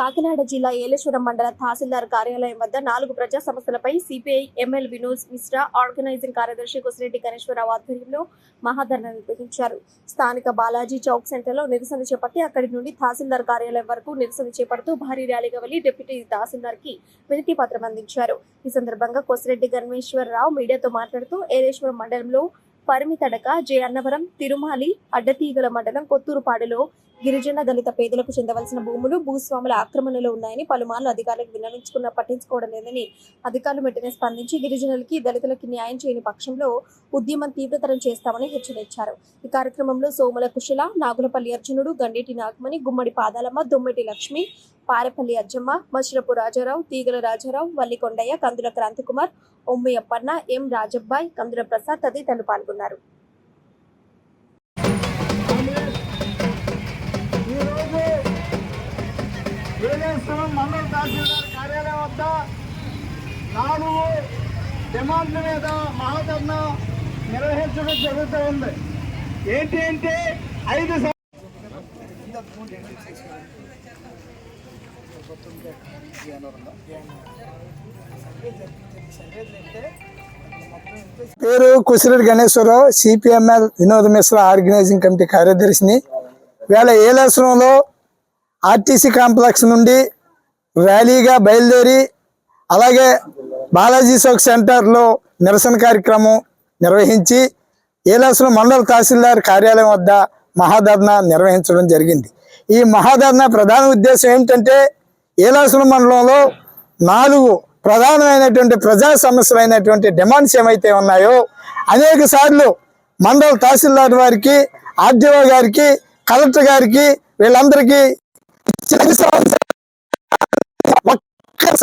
కాకినాడ జిల్లా ఏలేశ్వరం మండల తహసీల్దార్ కార్యాలయం వద్ద నాలుగు ప్రజా సమస్యలపై CPI ML Vinod Mishra organizing కార్యదర్శి కొసిరెడ్డి గణేశ్వరరావు ఆధ్వర్యంలో మహాధరణ నిర్వహించారు. స్థానిక బాలాజీ చౌక్ సెంటర్లో నిరసన చేపట్టి అక్కడి నుండి తహసీల్దార్ కార్యాలయం వరకు నిరసన చేపడుతూ భారీ ర్యాలీగా వెళ్ళి డిప్యూటీ తహసీల్దార్కి వినతి పత్రం అందించారు. ఈ సందర్భంగా కొసిరెడ్డి గణేశ్వరరావు మీడియాతో మాట్లాడుతూ ఏలేశ్వరం మండలంలో పరిమితడక జే అన్నవరం తిరుమాలి అడ్డతీగల మండలం కొత్తూరుపాడులో గిరిజన దళిత పేదలకు చెందవలసిన భూములు భూస్వాముల ఆక్రమణలో ఉన్నాయని పలుమార్లు అధికారులకు విన్నవించుకున్న పట్టించుకోవడం లేదని అధికారులు వెంటనే స్పందించి గిరిజనులకి దళితులకి న్యాయం చేయని పక్షంలో ఉద్యమం తీవ్రతరం చేస్తామని హెచ్చరించారు. ఈ కార్యక్రమంలో సోముల కుశల నాగులపల్లి అర్జునుడు గండేటి నాగమణి గుమ్మడి పాదాలమ్మ దొమ్మెటి లక్ష్మి పారెపల్లి అజ్జమ్మ మచిరపు రాజారావు తీగల రాజారావు వల్లికొండయ్య కందుల క్రాంతికుమార్ ఒమ్మి ఎం రాజబ్బాయ్ కందుల ప్రసాద్ తదితరులు పాల్గొన్నారు. ఏలేశ్వరం మండల తహసీల్దార్ కార్యాలయం వద్ద నాలుగు డిమాండ్ల మీద మహాధర్ణ నిర్వహించడం జరుగుతూ ఉంది. ఏంటి అంటే ఐదు పేరు Kusireddy Ganeswararao CPI ML Vinod Mishra organizing committee కార్యదర్శిని. వేళ ఏలేశ్వరంలో ఆర్టీసీ కాంప్లెక్స్ నుండి ర్యాలీగా బయలుదేరి అలాగే బాలాజీ చౌక్ సెంటర్లో నిరసన కార్యక్రమం నిర్వహించి ఏలేశ్వరం మండల తహసీల్దార్ కార్యాలయం వద్ద మహాధర్నా నిర్వహించడం జరిగింది. ఈ మహాధర్నా ప్రధాన ఉద్దేశం ఏంటంటే ఏలాసుల మండలంలో నాలుగు ప్రధానమైనటువంటి ప్రజా సమస్యలు అయినటువంటి డిమాండ్స్ ఏమైతే ఉన్నాయో అనేక సార్లు మండల తహసీల్దార్ వారికి ఆర్డీఓ గారికి కలెక్టర్ గారికి వీళ్ళందరికీ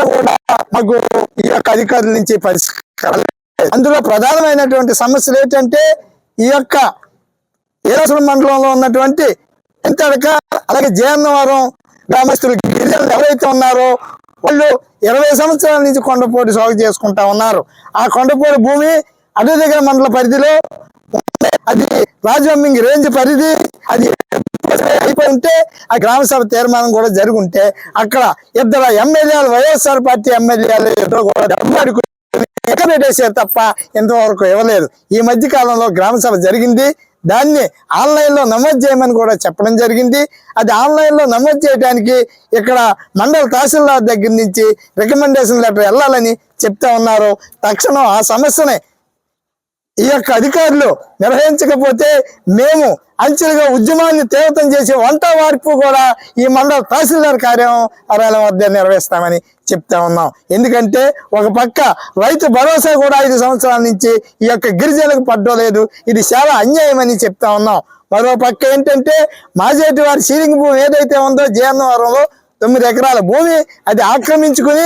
కూడా మాకు ఈ యొక్క అధికారుల నుంచి పరిష్కారం. అందులో ప్రధానమైనటువంటి సమస్యలు ఏంటంటే ఈ యొక్క ఏలసుల మండలంలో ఉన్నటువంటి ఎంతడక అలాగే జయన్నవరం గ్రామస్తులు గిరిజనులు ఎవరైతే ఉన్నారో వాళ్ళు ఇరవై సంవత్సరాల నుంచి కొండపోటు సాగు చేసుకుంటా ఉన్నారు. ఆ కొండపోటు భూమి అటు దగ్గర మండల పరిధిలో అది రాజవమ్మింగి రేంజ్ పరిధి అది ఉంటే ఆ గ్రామ సభ తీర్మానం కూడా జరుగుంటే ఉంటే అక్కడ ఇద్దరు ఎమ్మెల్యేలు వైఎస్ఆర్ పార్టీ ఎమ్మెల్యేలు ఇద్దరు కూడా డబ్బు తప్ప ఇంతవరకు ఇవ్వలేదు. ఈ మధ్య కాలంలో గ్రామ సభ జరిగింది. దాన్ని ఆన్లైన్లో నమోదు చేయమని కూడా చెప్పడం జరిగింది. అది ఆన్లైన్లో నమోదు చేయడానికి ఇక్కడ మండల తహసీల్దార్ దగ్గర నుంచి రికమెండేషన్ లెటర్ వెళ్ళాలని చెప్తా ఉన్నారు. తక్షణం ఆ సమస్యనే ఈ యొక్క అధికారులు నిర్వహించకపోతే మేము అంచెలుగా ఉద్యమాన్ని తీవ్రతం చేసి వంట వార్పు కూడా ఈ మండల తహసీల్దార్ కార్యాలయం వద్ద నిర్వహిస్తామని చెప్తా ఉన్నాం. ఎందుకంటే ఒక పక్క రైతు భరోసా కూడా ఐదు సంవత్సరాల నుంచి ఈ యొక్క గిరిజనులకు పడ్డలేదు ఇది చాలా అన్యాయమని చెప్తా ఉన్నాం. మరో పక్క ఏంటంటే మాజేటి వారి సీలింగ్ భూమి ఏదైతే ఉందో జీర్ణవరంలో తొమ్మిది ఎకరాల భూమి అది ఆక్రమించుకుని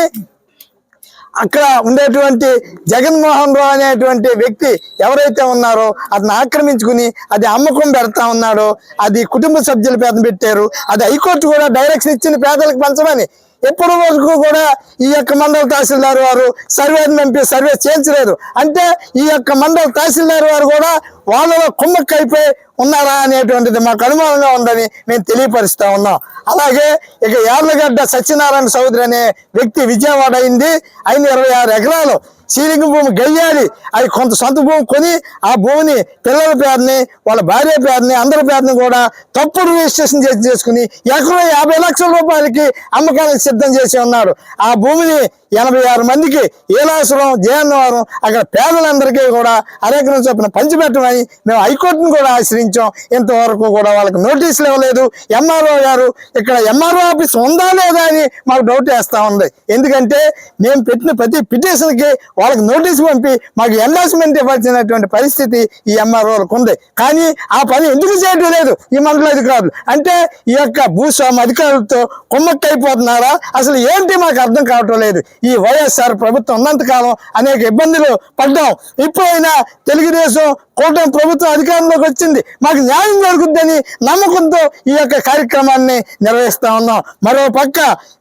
అక్కడ ఉండేటువంటి జగన్మోహన్ రావు అనేటువంటి వ్యక్తి ఎవరైతే ఉన్నారో అతను ఆక్రమించుకుని అది అమ్మకం పెడతా ఉన్నాడో అది కుటుంబ సభ్యుల పేద పెట్టారు అది హైకోర్టు కూడా డైరెక్షన్ ఇచ్చింది పేదలకు పంచమని. ఎప్పటి వరకు కూడా ఈ యొక్క మండల తహసీల్దార్ వారు సర్వే పంపి సర్వే చేయించలేదు. అంటే ఈ యొక్క మండల తహసీల్దార్ వారు కూడా వాళ్ళలో కుమ్మక్కైపోయి ఉన్నారా అనేటువంటిది మాకు అనుమానంగా ఉందని మేము తెలియపరుస్తా ఉన్నాం. అలాగే ఇక యార్లగడ్డ సత్యనారాయణ చౌదరి అనే వ్యక్తి విజయవాడ అయింది. అయిన ఇరవై ఆరు ఎకరాలు సీలింగ్ భూమి గయ్యాలి. అది కొంత సొంత భూమి కొని ఆ భూమిని పిల్లల పేరుని వాళ్ళ భార్య పేరుని అందరి పేరుని కూడా తప్పుడు రిజిస్ట్రేషన్ చేసి చేసుకుని ఎకరం యాభై లక్షల రూపాయలకి అమ్మకానికి సిద్ధం చేసి ఉన్నారు. ఆ భూమిని ఎనభై ఆరు మందికి ఏలాసురం జయన్నవరం అక్కడ పేదలందరికీ కూడా అరేకరం చొప్పున పంచిపెట్టమని మేము హైకోర్టును కూడా ఆశ్రయించాం. ఇంతవరకు కూడా వాళ్ళకి నోటీసులు ఇవ్వలేదు. ఎంఆర్ఓ గారు ఇక్కడ ఎంఆర్ఓ ఆఫీస్ ఉందా లేదా అని మాకు డౌట్ వేస్తూ ఉంది. ఎందుకంటే మేము పెట్టిన ప్రతి పిటిషన్కి వాళ్ళకి నోటీస్ పంపి మాకు ఎండార్స్మెంట్ ఇవ్వాల్సినటువంటి పరిస్థితి ఈ ఎంఆర్ఓలకు ఉంది. కానీ ఆ పని ఎందుకు చేయడం లేదు? ఈ మండల అధికారులు. అంటే ఈ యొక్క భూస్వామి అధికారులతో కుమ్మక్కైపోతున్నారా? అసలు ఏంటి మాకు అర్థం కావటం లేదు. ఈ వైఎస్ఆర్ ప్రభుత్వం ఉన్నంతకాలం అనేక ఇబ్బందులు పడ్డాం. ఇప్పుడైనా తెలుగుదేశం కూటమి ప్రభుత్వం అధికారంలోకి వచ్చింది. మాకు న్యాయం జరుగుద్దని నమ్మకంతో ఈ యొక్క కార్యక్రమాన్ని నిర్వహిస్తా ఉన్నాం. మరో పక్క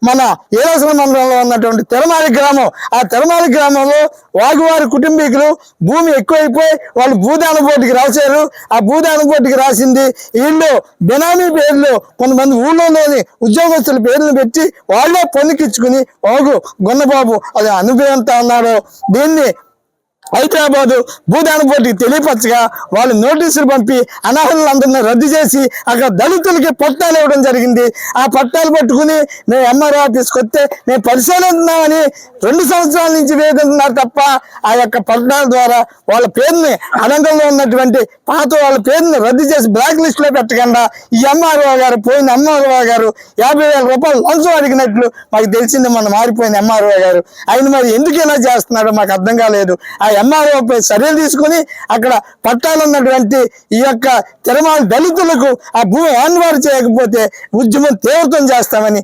మన ఏలాసన మండలంలో ఉన్నటువంటి తెరమాలి గ్రామం ఆ తెరమాలి గ్రామంలో వాగువారి కుటుంబీకులు భూమి ఎక్కువైపోయి వాళ్ళు భూదాన బోర్డుకి రాశారు. ఆ భూదాన బోర్డుకి రాసింది వీళ్ళు బినామీ పేర్లు కొంతమంది ఊళ్ళోని ఉద్యోగస్తుల పేర్లు పెట్టి వాళ్ళే పొన్నికిచ్చుకుని వాగు గున్నబాబు అది అనుభవంతా ఉన్నాడు. దీన్ని హైదరాబాదు భూదాన పోటీకి తెలియపరచగా వాళ్ళు నోటీసులు పంపి అనర్హులందరినీ రద్దు చేసి అక్కడ దళితులకి పట్టాలు ఇవ్వడం జరిగింది. ఆ పట్టాలు పట్టుకుని మేము ఎంఆర్ఓ ఆఫీస్కి వస్తే మేము పరిశీలిస్తున్నామని రెండు సంవత్సరాల నుంచి వేదంటున్నారు తప్ప ఆ యొక్క పట్టాల ద్వారా వాళ్ళ పేరుని అనంతంలో ఉన్నటువంటి పాత వాళ్ళ పేరుని రద్దు చేసి బ్లాక్ లిస్ట్లో పెట్టకుండా ఈ ఎంఆర్ఓ గారు పోయిన ఎంఆర్ఓ గారు యాభై వేల రూపాయలు లంచం అడిగినట్లు మాకు తెలిసింది మన మారిపోయిన ఎంఆర్ఓ గారు. ఆయన మరి ఎందుకు ఇలా చేస్తున్నాడో మాకు అర్థం కాలేదు. ఆ ఎంఆర్ఓ చర్యలు తీసుకుని అక్కడ పట్టాలున్నటువంటి ఈ యొక్క తిరుమల దళితులకు ఆ భూమి ఆన్వారు చేయకపోతే ఉద్యమం తీవ్రతం చేస్తామని